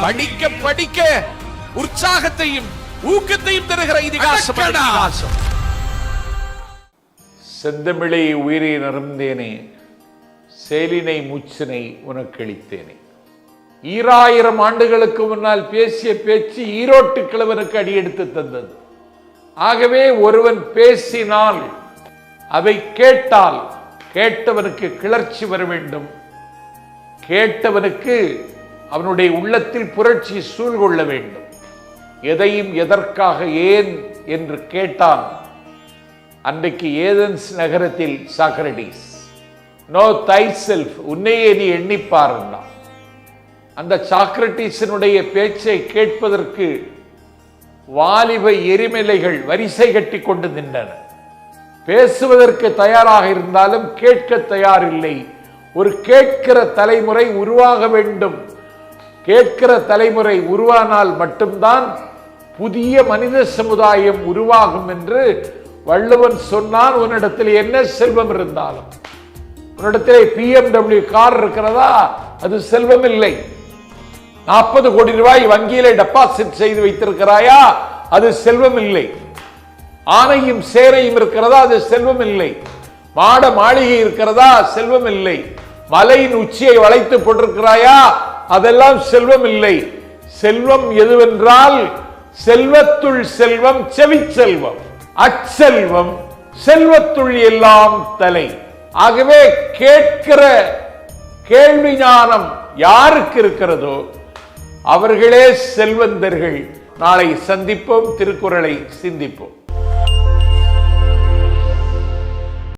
படிக்க படிக்க உற்சாகத்தையும் ஊக்கத்தையும் தருகிற இதிகாசம் செந்தமிழை உயிரை நருந்தேனே சேலினை மூச்சினை உனக்களித்தேனே. ஈராயிரம் ஆண்டுகளுக்கு முன்னால் பேசிய பேச்சு ஈரோட்டு கிழவனுக்கு அடியெடுத்து தந்தது. ஆகவே ஒருவன் பேசினால் அதை கேட்டால் கேட்டவனுக்கு கிளர்ச்சி வர வேண்டும். கேட்டவனுக்கு அவனுடைய உள்ளத்தில் புரட்சி சூழ்கொள்ள வேண்டும். எதையும் எதற்காக ஏன் என்று கேட்டான் அன்றைக்கு ஏதென்ஸ் நகரத்தில் சாக்ரடீஸ் நோ தை செல்ஃப் உன்னையே நீ எண்ணிப்பாருன்னா அந்த சாக்ரட்டீஸினுடைய பேச்சை கேட்பதற்கு வாலிப எரிமலைகள் வரிசை கட்டி கொண்டு நின்றன. பேசுவதற்கு தயாராக இருந்தாலும் கேட்க தயாரில்லை. ஒரு கேட்கிற தலைமுறை உருவாக வேண்டும். கேட்கிற தலைமுறை உருவானால் மட்டும்தான் புதிய மனித சமுதாயம் உருவாகும் என்று வள்ளுவன் சொன்னான். உன்னிடத்தில் என்ன செல்வம் இருந்தாலும். உன்னிடத்திலே பிஎம்டபிள்யூ கார் இருக்கிறதா? அது செல்வம் இல்லை நாற்பது கோடி ரூபாய் வங்கியில டெபாசிட் செய்து வைத்திருக்கிறாயா? அது செல்வம் இல்லை ஆணையும் சேரையும் இருக்கிறதா? அது செல்வம் இல்லை மாட மாளிகை இருக்கிறதா? செல்வம் இல்லை மலையின் உச்சியை வளைத்து போட்டிருக்கிறாயா அதெல்லாம் செல்வம் இல்லை. செல்வம் எதுவென்றால் செல்வத்துள் செல்வம் செவிச்செல்வம் அச்செல்வம் செல்வத்துள் எல்லாம் தலை. ஆகவே கேட்கிற கேள்வி ஞானம் யாருக்கு இருக்கிறதோ அவர்களே செல்வந்தர்கள். நாளை சந்திப்போம் திருக்குறளை சிந்திப்போம்.